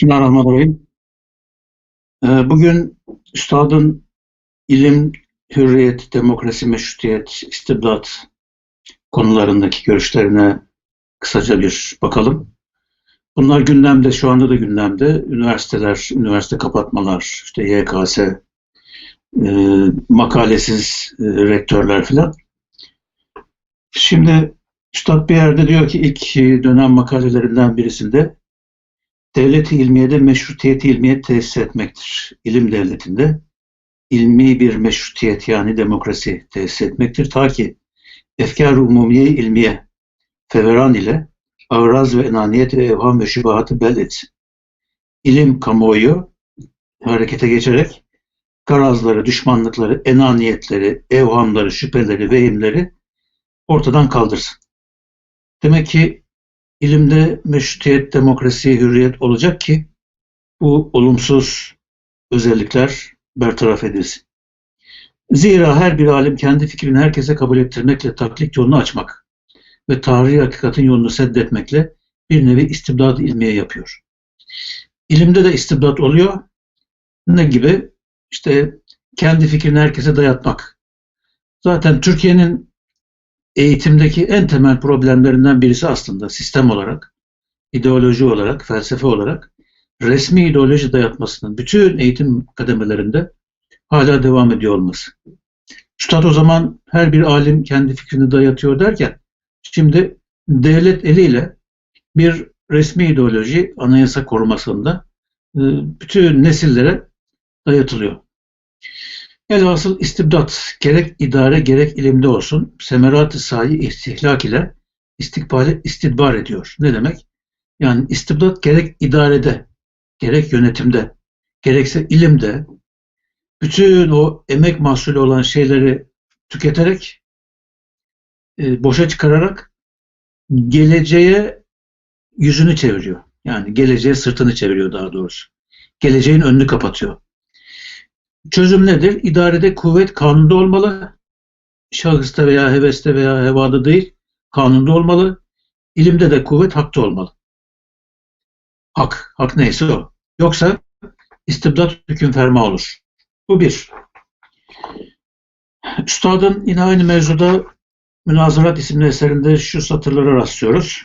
Bismillahirrahmanirrahim. Ee, Bugün Üstad'ın ilim, hürriyet, demokrasi, meşrutiyet, istibdat konularındaki görüşlerine kısaca bir bakalım. Bunlar gündemde, şu anda da gündemde. Üniversiteler, üniversite kapatmalar, işte YKS, e, makalesiz e, rektörler filan. Şimdi Üstad bir yerde diyor ki ilk dönem makalelerinden birisinde devlet-i ilmiyede meşrutiyet ilmiye tesis etmektir. İlim devletinde ilmi bir meşrutiyet yani demokrasi tesis etmektir. Ta ki efkar-ı umumiye ilmiye feveran ile avraz ve enaniyet ve evham ve şubahatı bellet. İlim kamuoyu harekete geçerek garazları, düşmanlıkları, enaniyetleri, evhamları, şüpheleri, vehimleri ortadan kaldırsın. Demek ki ilimde meşrutiyet, demokrasi, hürriyet olacak ki bu olumsuz özellikler bertaraf edilsin. Zira her bir alim kendi fikrini herkese kabul ettirmekle taklit yolunu açmak ve tarihi hakikatin yolunu seddetmekle bir nevi istibdat ilmiye yapıyor. İlimde de istibdat oluyor. Ne gibi? İşte kendi fikrini herkese dayatmak. Zaten Türkiye'nin eğitimdeki en temel problemlerinden birisi aslında sistem olarak, ideoloji olarak, felsefe olarak resmi ideoloji dayatmasının bütün eğitim kademelerinde hala devam ediyor olması. Üstad o zaman her bir alim kendi fikrini dayatıyor derken şimdi devlet eliyle bir resmi ideoloji anayasa korumasında e, bütün nesillere dayatılıyor. Elhasıl istibdat gerek idare gerek ilimde olsun semerat-ı sahi istihlak ile istikbali istidbar ediyor. Ne demek? Yani istibdat gerek idarede, gerek yönetimde, gerekse ilimde bütün o emek mahsulü olan şeyleri tüketerek, e, boşa çıkararak geleceğe yüzünü çeviriyor. Yani geleceğe sırtını çeviriyor daha doğrusu. Geleceğin önünü kapatıyor. Çözüm nedir? İdarede kuvvet kanunda olmalı. Şahısta veya heveste veya hevada değil, kanunda olmalı. İlimde de kuvvet hakta olmalı. Hak, hak neyse o. Yoksa istibdat hüküm ferma olur. Bu bir. Üstadın yine aynı mevzuda Münazarat isimli eserinde şu satırlara rastlıyoruz.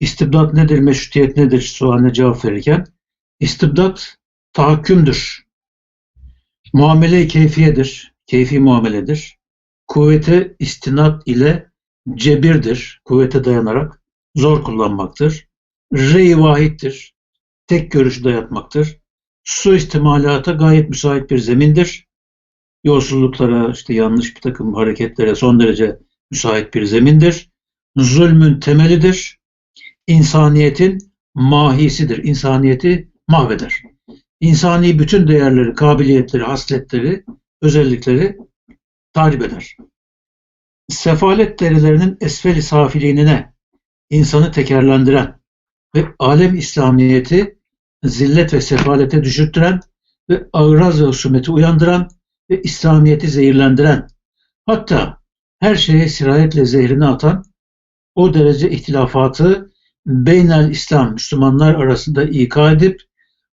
İstibdat nedir, meşrutiyet nedir sualine cevap verirken istibdat tahakkümdür Muamele keyfiyedir, keyfi muameledir. Kuvvete istinat ile cebirdir, kuvvete dayanarak zor kullanmaktır. Rey vahittir, tek görüşü dayatmaktır. Su istimalata gayet müsait bir zemindir. Yolsuzluklara, işte yanlış bir takım hareketlere son derece müsait bir zemindir. Zulmün temelidir. İnsaniyetin mahisidir. İnsaniyeti mahveder insani bütün değerleri, kabiliyetleri, hasletleri, özellikleri tahrip eder. Sefalet derilerinin esfel-i safiliğine insanı tekerlendiren ve alem İslamiyeti zillet ve sefalete düşürttüren ve ağraz ve husumeti uyandıran ve İslamiyeti zehirlendiren hatta her şeye sirayetle zehrini atan o derece ihtilafatı beynel İslam Müslümanlar arasında ika edip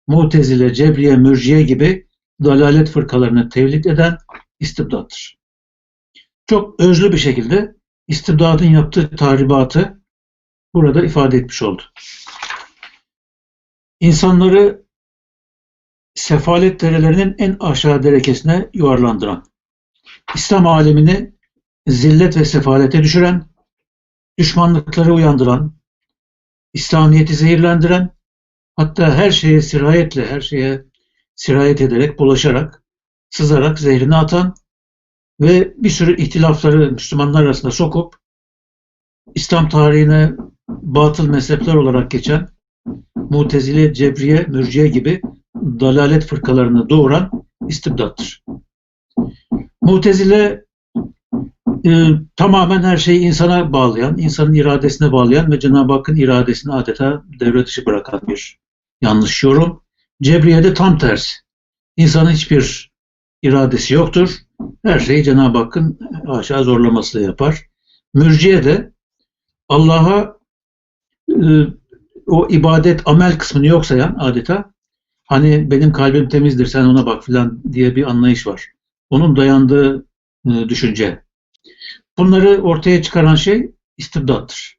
Mutezile, Cebriye, Mürciye gibi dalalet fırkalarını tevlid eden istibdattır. Çok özlü bir şekilde istibdadın yaptığı tahribatı burada ifade etmiş oldu. İnsanları sefalet derelerinin en aşağı derekesine yuvarlandıran, İslam alemini zillet ve sefalete düşüren, düşmanlıkları uyandıran, İslamiyet'i zehirlendiren Hatta her şeye sirayetle, her şeye sirayet ederek, bulaşarak, sızarak zehrini atan ve bir sürü ihtilafları Müslümanlar arasında sokup İslam tarihine batıl mezhepler olarak geçen Mutezile, Cebriye, Mürciye gibi dalalet fırkalarını doğuran istibdattır. Mutezile e, tamamen her şeyi insana bağlayan, insanın iradesine bağlayan ve Cenab-ı Hakk'ın iradesini adeta devre dışı bırakan bir yanlış yorum. Cebriye'de tam tersi. İnsanın hiçbir iradesi yoktur. Her şeyi Cenab-ı Hakk'ın aşağı zorlamasıyla yapar. Mürciye de Allah'a e, o ibadet amel kısmını yok sayan adeta hani benim kalbim temizdir sen ona bak filan diye bir anlayış var. Onun dayandığı e, düşünce. Bunları ortaya çıkaran şey istibdattır.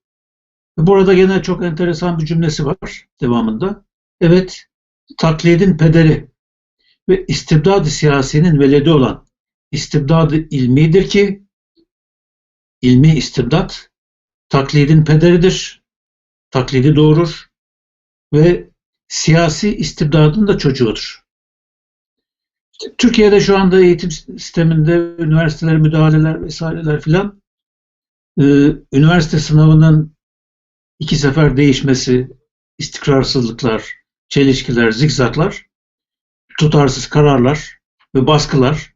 Burada gene çok enteresan bir cümlesi var devamında. Evet, taklidin pederi ve istibdad-ı siyasinin veledi olan istibdad-ı ilmidir ki ilmi istibdat taklidin pederidir, taklidi doğurur ve siyasi istibdadın da çocuğudur. Türkiye'de şu anda eğitim sisteminde üniversiteler, müdahaleler vesaireler filan e, üniversite sınavının iki sefer değişmesi, istikrarsızlıklar, çelişkiler, zikzaklar, tutarsız kararlar ve baskılar,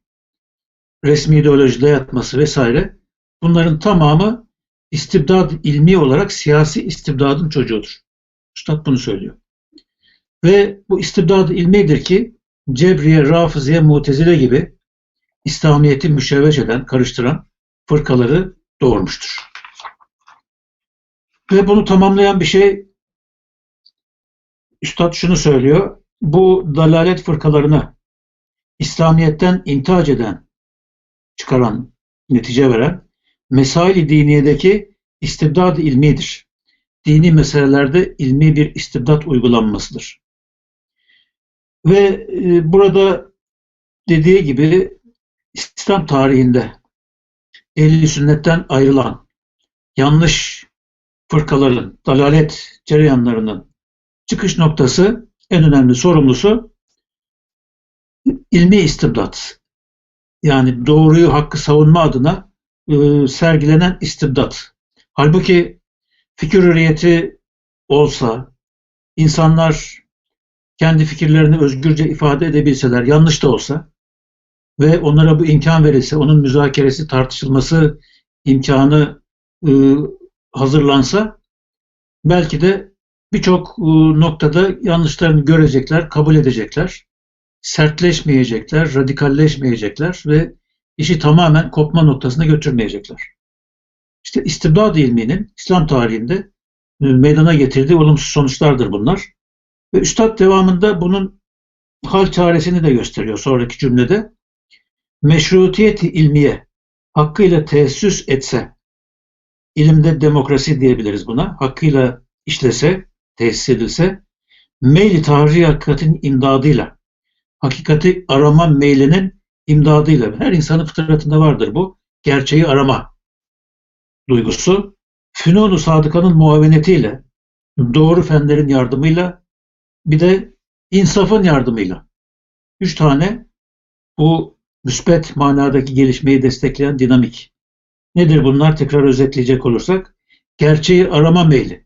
resmi ideoloji dayatması vesaire bunların tamamı istibdad ilmi olarak siyasi istibdadın çocuğudur. Üstad bunu söylüyor. Ve bu istibdad ilmidir ki Cebriye, Rafıziye, Mutezile gibi İslamiyet'i müşevveş eden, karıştıran fırkaları doğurmuştur. Ve bunu tamamlayan bir şey Üstad şunu söylüyor. Bu dalalet fırkalarını İslamiyet'ten intihac eden, çıkaran, netice veren mesail diniyedeki istibdad ilmidir. Dini meselelerde ilmi bir istibdat uygulanmasıdır. Ve e, burada dediği gibi İslam tarihinde ehli sünnetten ayrılan yanlış fırkaların, dalalet cereyanlarının çıkış noktası, en önemli sorumlusu ilmi istibdat. Yani doğruyu, hakkı savunma adına e, sergilenen istibdat. Halbuki fikir hürriyeti olsa, insanlar kendi fikirlerini özgürce ifade edebilseler, yanlış da olsa ve onlara bu imkan verilse, onun müzakeresi, tartışılması imkanı e, hazırlansa belki de birçok e, noktada yanlışlarını görecekler, kabul edecekler, sertleşmeyecekler, radikalleşmeyecekler ve işi tamamen kopma noktasına götürmeyecekler. İşte istibdad ilminin İslam tarihinde e, meydana getirdiği olumsuz sonuçlardır bunlar. Ve Üstad devamında bunun hal çaresini de gösteriyor sonraki cümlede. Meşrutiyeti ilmiye hakkıyla teessüs etse, ilimde demokrasi diyebiliriz buna, hakkıyla işlese, tesis edilse, meyli tahri hakikatin imdadıyla, hakikati arama meylinin imdadıyla, her insanın fıtratında vardır bu, gerçeği arama duygusu, fünun-u sadıkanın muavenetiyle, doğru fenlerin yardımıyla, bir de insafın yardımıyla. Üç tane bu müspet manadaki gelişmeyi destekleyen dinamik. Nedir bunlar? Tekrar özetleyecek olursak. Gerçeği arama meyli,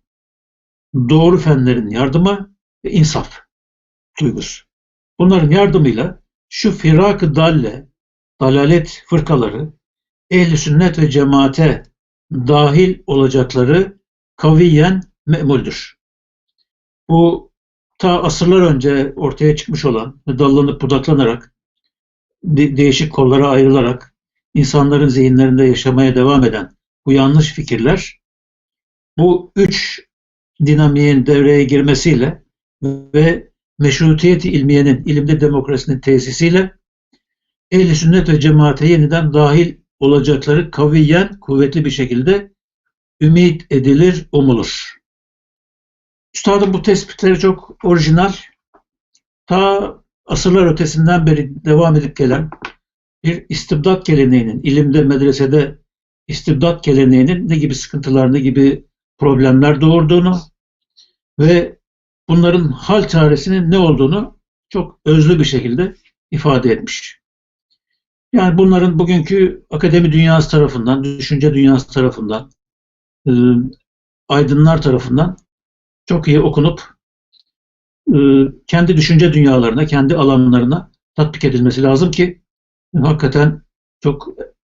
doğru fenlerin yardımı ve insaf duygusu. Bunların yardımıyla şu firak-ı dalle, dalalet fırkaları, ehli sünnet ve cemaate dahil olacakları kaviyen me'muldür. Bu ta asırlar önce ortaya çıkmış olan ve dallanıp budaklanarak de- değişik kollara ayrılarak insanların zihinlerinde yaşamaya devam eden bu yanlış fikirler bu üç dinamiğin devreye girmesiyle ve meşrutiyeti ilmiyenin, ilimde demokrasinin tesisiyle ehl sünnet ve cemaate yeniden dahil olacakları kaviyen, kuvvetli bir şekilde ümit edilir, umulur. Üstadın bu tespitleri çok orijinal, ta asırlar ötesinden beri devam edip gelen bir istibdat geleneğinin, ilimde, medresede istibdat geleneğinin ne gibi sıkıntılar, ne gibi problemler doğurduğunu ve bunların hal çaresinin ne olduğunu çok özlü bir şekilde ifade etmiş. Yani bunların bugünkü akademi dünyası tarafından, düşünce dünyası tarafından, e, aydınlar tarafından çok iyi okunup e, kendi düşünce dünyalarına, kendi alanlarına tatbik edilmesi lazım ki hakikaten çok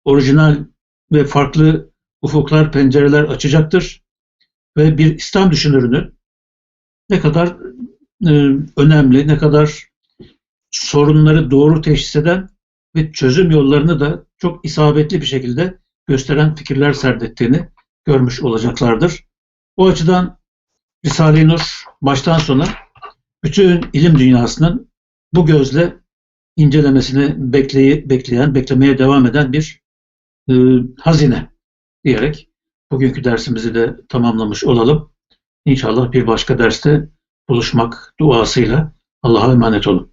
orijinal ve farklı ufuklar, pencereler açacaktır. Ve bir İslam düşünürünün ne kadar e, önemli, ne kadar sorunları doğru teşhis eden ve çözüm yollarını da çok isabetli bir şekilde gösteren fikirler serdettiğini görmüş olacaklardır. O açıdan Risale-i Nur baştan sona bütün ilim dünyasının bu gözle incelemesini bekley bekleyen, beklemeye devam eden bir e, hazine diyerek bugünkü dersimizi de tamamlamış olalım. İnşallah bir başka derste buluşmak duasıyla Allah'a emanet olun.